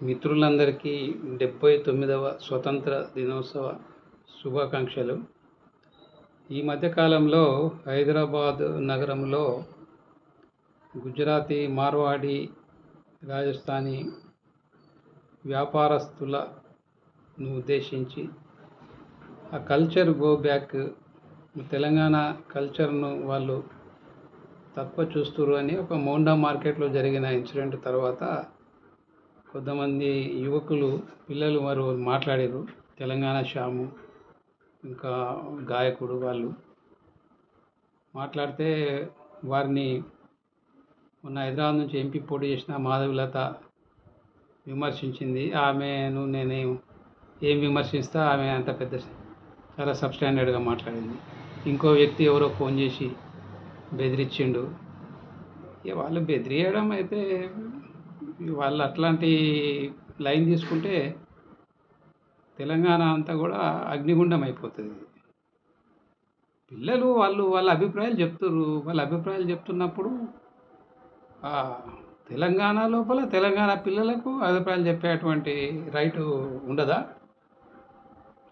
మిత్రులందరికీ డెబ్భై తొమ్మిదవ స్వతంత్ర దినోత్సవ శుభాకాంక్షలు. ఈ మధ్యకాలంలో హైదరాబాద్ నగరంలో గుజరాతీ మార్వాడి రాజస్థానీ వ్యాపారస్తులను ఉద్దేశించి ఆ కల్చర్ గో బ్యాక్ తెలంగాణ కల్చర్ను వాళ్ళు తక్కువ చూస్తురు అని ఒక మోండా మార్కెట్లో జరిగిన ఇన్సిడెంట్ తర్వాత కొంతమంది యువకులు పిల్లలు వారు మాట్లాడారు. తెలంగాణ శ్యాము ఇంకా గాయకుడు వాళ్ళు. మాట్లాడితే వారిని మొన్న హైదరాబాద్ నుంచి ఎంపీ పోటీ చేసిన మాధవిలత విమర్శించింది. ఆమెను నేను ఏం విమర్శిస్తా ఆమె అంత పెద్ద చాలా సబ్స్టాండర్డ్గా మాట్లాడింది. ఇంకో వ్యక్తి ఎవరో ఫోన్ చేసి బెదిరించిండు. ఇక వాళ్ళు బెదిరియడం అయితే వాళ్ళు అట్లాంటి లైన్ తీసుకుంటే తెలంగాణ అంతా కూడా అగ్నిగుండం అయిపోతుంది. పిల్లలు వాళ్ళు వాళ్ళ అభిప్రాయాలు చెప్తుర్రు. వాళ్ళ అభిప్రాయాలు చెప్తున్నప్పుడు తెలంగాణ లోపల తెలంగాణ పిల్లలకు అభిప్రాయాలు చెప్పేటువంటి రైటు ఉండదా?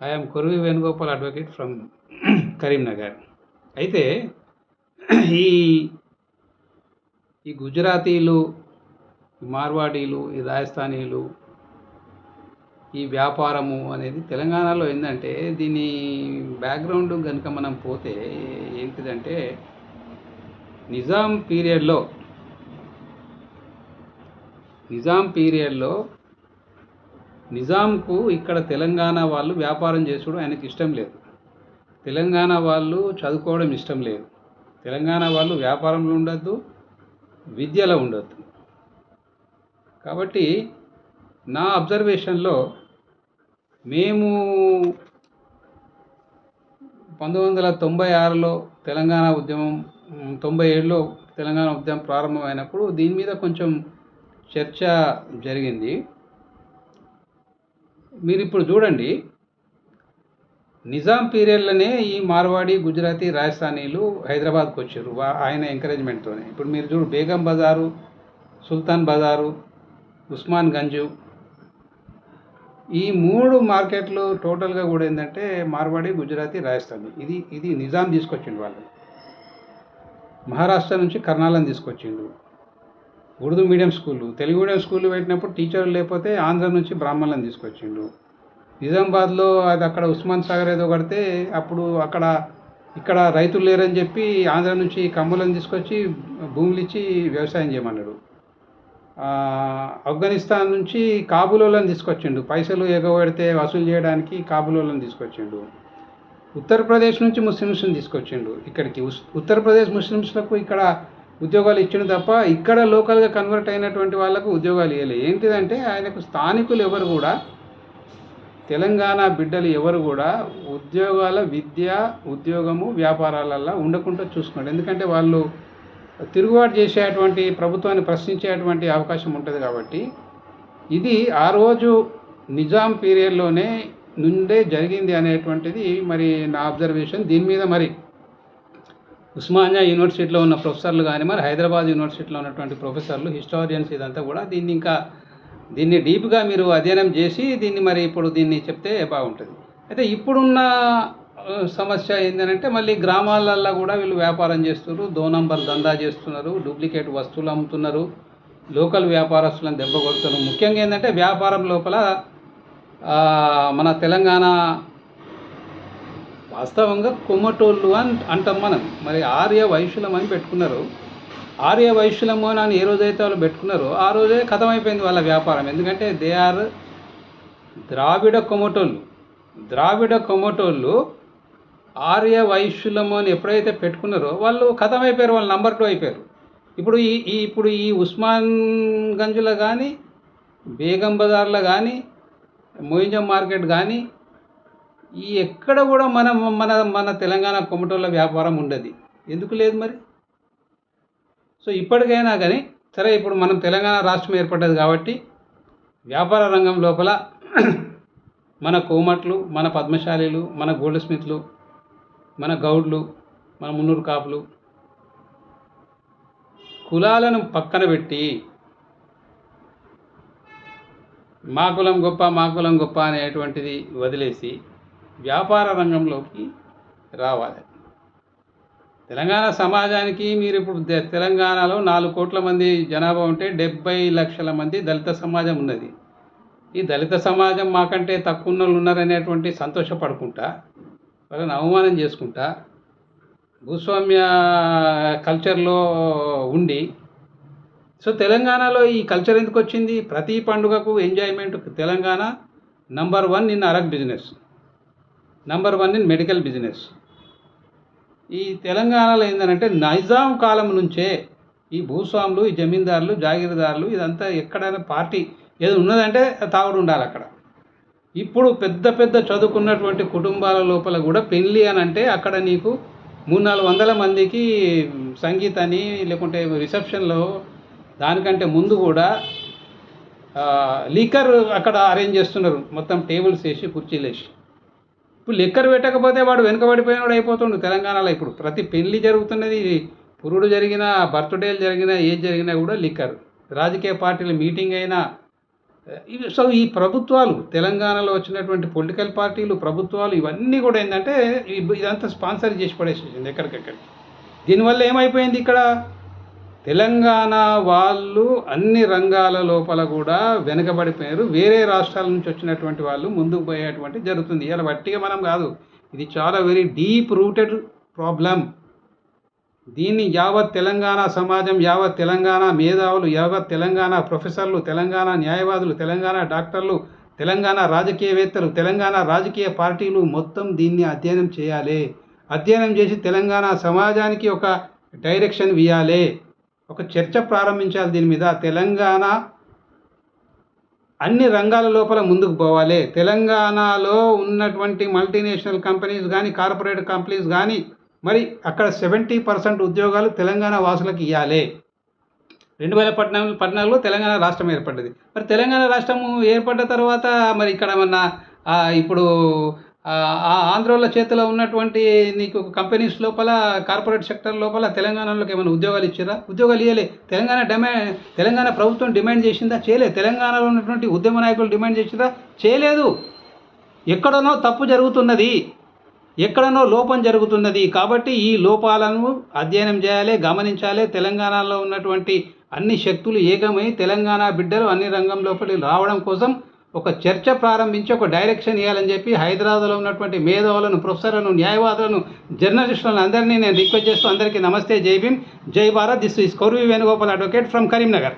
I'm Korivi Venugopal advocate from Karimnagar. అయితే ఈ ఈ గుజరాతీలు మార్వాడీలు ఈ రాజస్థానీలు ఈ వ్యాపారము అనేది తెలంగాణలో ఏంటంటే దీని బ్యాక్గ్రౌండ్ కనుక మనం పోతే ఏంటిదంటే నిజాం పీరియడ్లో నిజాం పీరియడ్లో నిజాంకు ఇక్కడ తెలంగాణ వాళ్ళు వ్యాపారం చేసుకోవడం ఆయనకి ఇష్టం లేదు. తెలంగాణ వాళ్ళు చదువుకోవడం ఇష్టం లేదు. తెలంగాణ వాళ్ళు వ్యాపారంలో ఉండొద్దు విద్యలో ఉండొద్దు. కాబట్టి నా అబ్జర్వేషన్లో మేము పంతొమ్మిది వందల తొంభై ఆరులో తెలంగాణ ఉద్యమం తొంభై ఏడులో తెలంగాణ ఉద్యమం ప్రారంభమైనప్పుడు దీని మీద కొంచెం చర్చ జరిగింది. మీరు ఇప్పుడు చూడండి నిజాం పీరియడ్లోనే ఈ మార్వాడి గుజరాతీ రాజస్థానీలు హైదరాబాద్కి వచ్చారు ఆయన ఎంకరేజ్మెంట్తోనే ఇప్పుడు మీరు చూడు బేగం బజారు సుల్తాన్ బజారు ఉస్మాన్ గంజు. ఈ మూడు మార్కెట్లు టోటల్గా కూడా ఏంటంటే మార్వాడి గుజరాతీ రాజస్థానీ. ఇది ఇది నిజాం తీసుకొచ్చిండు వాళ్ళు. మహారాష్ట్ర నుంచి కర్నాలను తీసుకొచ్చిండు. ఉర్దూ మీడియం స్కూళ్ళు తెలుగు మీడియం స్కూళ్ళు పెట్టినప్పుడు టీచర్లు లేకపోతే ఆంధ్ర నుంచి బ్రాహ్మణులను తీసుకొచ్చిండు. నిజామాబాద్లో అది అక్కడ ఉస్మాన్ సాగర్ ఏదో కడితే అప్పుడు అక్కడ ఇక్కడ రైతులు లేరని చెప్పి ఆంధ్ర నుంచి కమ్ములను తీసుకొచ్చి భూములు ఇచ్చి వ్యవసాయం చేయమన్నాడు. ఆఫ్ఘనిస్తాన్ నుంచి కాబూలోలను తీసుకొచ్చిండు. పైసలు ఎగబడితే వసూలు చేయడానికి కాబూలోలను తీసుకొచ్చిండు. ఉత్తరప్రదేశ్ నుంచి ముస్లిమ్స్ని తీసుకొచ్చిండు ఇక్కడికి. ఉస్- ఉత్తరప్రదేశ్ ముస్లిమ్స్లకు ఇక్కడ ఉద్యోగాలు ఇచ్చిండు తప్ప ఇక్కడ లోకల్గా కన్వర్ట్ అయినటువంటి వాళ్ళకు ఉద్యోగాలు ఇవ్వలేదు ఏంటిదంటే ఆయనకు స్థానికులు ఎవరు కూడా తెలంగాణ బిడ్డలు ఎవరు కూడా ఉద్యోగాల విద్య ఉద్యోగము వ్యాపారాలల్లో ఉండకుండా చూసుకున్నాడు ఎందుకంటే వాళ్ళు తిరుగుబాటు చేసేటువంటి ప్రభుత్వాన్ని ప్రశ్నించేటువంటి అవకాశం ఉంటుంది కాబట్టి ఇది ఆ రోజు నిజాం పీరియడ్లోనే నుండే జరిగింది అనేటువంటిది మరి నా అబ్జర్వేషన్ దీని మీద మరి ఉస్మానియా యూనివర్సిటీలో ఉన్న ప్రొఫెసర్లు కానీ మరి హైదరాబాద్ యూనివర్సిటీలో ఉన్నటువంటి ప్రొఫెసర్లు హిస్టారియన్స్ ఇదంతా కూడా దీన్ని ఇంకా దీన్ని డీప్గా మీరు అధ్యయనం చేసి దీన్ని మరి ఇప్పుడు దీన్ని చెప్తే బాగుంటుంది. అయితే ఇప్పుడున్న సమస్య ఏంటంటే మళ్ళీ గ్రామాలల్లో కూడా వీళ్ళు వ్యాపారం చేస్తున్నారు. దో నంబర్ దందా చేస్తున్నారు. డూప్లికేట్ వస్తువులు అమ్ముతున్నారు. లోకల్ వ్యాపారస్తులను దెబ్బ కొడుతున్నారు. ముఖ్యంగా ఏంటంటే వ్యాపారం లోపల మన తెలంగాణ వాస్తవంగా కొమ్మటోళ్ళు అని అంటాం మనం. మరి ఆర్య వైశ్యులం అని పెట్టుకున్నారు. ఆర్య వైశ్యులము అని ఏ రోజైతే వాళ్ళు పెట్టుకున్నారో ఆ రోజే కథమైపోయింది వాళ్ళ వ్యాపారం. ఎందుకంటే దే ఆర్ ద్రావిడ కొమ్మటోళ్ళు. ద్రావిడ కొమ్మటోళ్ళు ఆర్య వైశ్యులము అని ఎప్పుడైతే పెట్టుకున్నారో వాళ్ళు అయిపోయారు వాళ్ళు నంబర్ టూ అయిపోయారు. ఇప్పుడు ఈ ఇప్పుడు ఈ ఉస్మాన్ గంజ్లో కానీ బేగం బజార్లో కానీ మోయింజం మార్కెట్ కానీ ఈ ఎక్కడ కూడా మన మన మన తెలంగాణ కొమటోళ్ళ వ్యాపారం ఉండదు. ఎందుకు లేదు మరి? సో ఇప్పటికైనా కానీ సరే ఇప్పుడు మనం తెలంగాణ రాష్ట్రం ఏర్పడ్డది కాబట్టి వ్యాపార రంగం లోపల మన కోమట్లు మన పద్మశాలీలు మన గోల్డ్ స్మిత్లు మన గౌడ్లు మన మున్నూరు కాపులు కులాలను పక్కన పెట్టి మా కులం గొప్ప మా కులం గొప్ప అనేటువంటిది వదిలేసి వ్యాపార రంగంలోకి రావాలి. తెలంగాణ సమాజానికి మీరు ఇప్పుడు తెలంగాణలో నాలుగు కోట్ల మంది జనాభా ఉంటే డెబ్బై లక్షల మంది దళిత సమాజం ఉన్నది. ఈ దళిత సమాజం మాకంటే తక్కువ ఉన్న వాళ్ళు ఉన్నారనేటువంటి సంతోషపడుకుంటా వాళ్ళని అవమానం చేసుకుంటా భూస్వామ్య కల్చర్లో ఉండి సో తెలంగాణలో ఈ కల్చర్ ఎందుకు వచ్చింది? ప్రతి పండుగకు enjoyment Telangana number one in arrack business number one in medical business ఈ తెలంగాణలో ఏంటంటే నైజాం కాలం నుంచే ఈ భూస్వాములు ఈ జమీందారులు జాగీరదారులు ఇదంతా ఎక్కడైనా పార్టీ ఏదో ఉన్నదంటే తాగుడు ఉండాలి అక్కడ. ఇప్పుడు పెద్ద పెద్ద చదువుకున్నటువంటి కుటుంబాల లోపల కూడా పెళ్ళి అని అంటే అక్కడ నీకు మూడు నాలుగు వందల మందికి సంగీత్ అని లేకుంటే రిసెప్షన్లో దానికంటే ముందు కూడా లిక్కర్ అక్కడ అరేంజ్ చేస్తున్నారు. మొత్తం టేబుల్స్ వేసి కుర్చీలు వేసి. ఇప్పుడు లిక్కర్ పెట్టకపోతే వాడు వెనుకబడిపోయినాడు అయిపోతుండు తెలంగాణలో ఇప్పుడు. ప్రతి పెళ్ళి జరుగుతున్నది పురుడు జరిగిన బర్త్డేలు జరిగినా ఏది జరిగినా కూడా లిక్కర్. రాజకీయ పార్టీల మీటింగ్ అయినా ఇవి సో ఈ ప్రభుత్వాలు తెలంగాణలో వచ్చినటువంటి పొలిటికల్ పార్టీలు ప్రభుత్వాలు ఇవన్నీ కూడా ఏంటంటే ఇదంతా స్పాన్సర్ చేసి పడేసేసింది ఎక్కడికెక్కడికి దీనివల్ల ఏమైపోయింది ఇక్కడ? తెలంగాణ వాళ్ళు అన్ని రంగాల లోపల కూడా వెనకబడిపోయారు. వేరే రాష్ట్రాల నుంచి వచ్చినటువంటి వాళ్ళు ముందుకు పోయేటువంటి జరుగుతుంది. ఇలా వట్టిగా మనం కాదు. ఇది చాలా వెరీ డీప్ రూటెడ్ ప్రాబ్లం దీన్ని యావత్ తెలంగాణ సమాజం యావత్ తెలంగాణ మేధావులు యావత్ తెలంగాణ ప్రొఫెసర్లు తెలంగాణ న్యాయవాదులు తెలంగాణ డాక్టర్లు తెలంగాణ రాజకీయవేత్తలు తెలంగాణ రాజకీయ పార్టీలు మొత్తం దీన్ని అధ్యయనం చేయాలి. అధ్యయనం చేసి తెలంగాణ సమాజానికి ఒక డైరెక్షన్ ఇవ్వాలి ఒక చర్చ ప్రారంభించాలి దీని మీద. తెలంగాణ అన్ని రంగాల లోపల ముందుకు పోవాలి. తెలంగాణలో ఉన్నటువంటి మల్టీనేషనల్ కంపెనీస్ కానీ కార్పొరేట్ కంపెనీస్ కానీ మరి అక్కడ సెవెంటీ పర్సెంట్ ఉద్యోగాలు తెలంగాణ వాసులకు ఇవ్వాలి రెండు వేల పద్నాలుగు పద్నాలుగులో తెలంగాణ రాష్ట్రం ఏర్పడ్డది. మరి తెలంగాణ రాష్ట్రము ఏర్పడ్డ తర్వాత మరి ఇక్కడ ఏమన్నా ఇప్పుడు ఆ, ఆంధ్రోల చేతిలో ఉన్నటువంటి నీకు కంపెనీస్ లోపల కార్పొరేట్ సెక్టర్ లోపల తెలంగాణలోకి ఏమైనా ఉద్యోగాలు ఇచ్చారా ఉద్యోగాలు ఇవ్వలే తెలంగాణ డిమాండ్ తెలంగాణ ప్రభుత్వం డిమాండ్ చేసిందా? చేయలేదు తెలంగాణలో ఉన్నటువంటి ఉద్యమ నాయకులు డిమాండ్ చేసిందా? చేయలేదు. ఎక్కడనో తప్పు జరుగుతున్నది. ఎక్కడనో లోపం జరుగుతున్నది. కాబట్టి ఈ లోపాలను అధ్యయనం చేయాలి గమనించాలి. తెలంగాణలో ఉన్నటువంటి అన్ని శక్తులు ఏకమై తెలంగాణ బిడ్డలు అన్ని రంగం లోపలికి రావడం కోసం ఒక చర్చ ప్రారంభించి ఒక డైరెక్షన్ ఇవ్వాలని చెప్పి హైదరాబాద్లో ఉన్నటువంటి మేధావులను ప్రొఫెసర్లను న్యాయవాదులను జర్నలిస్టులను అందరినీ నేను రిక్వెస్ట్ చేస్తూ అందరికీ నమస్తే జై భీమ్ జై Bharat. This is Kauravi Venugopal advocate from Karimnagar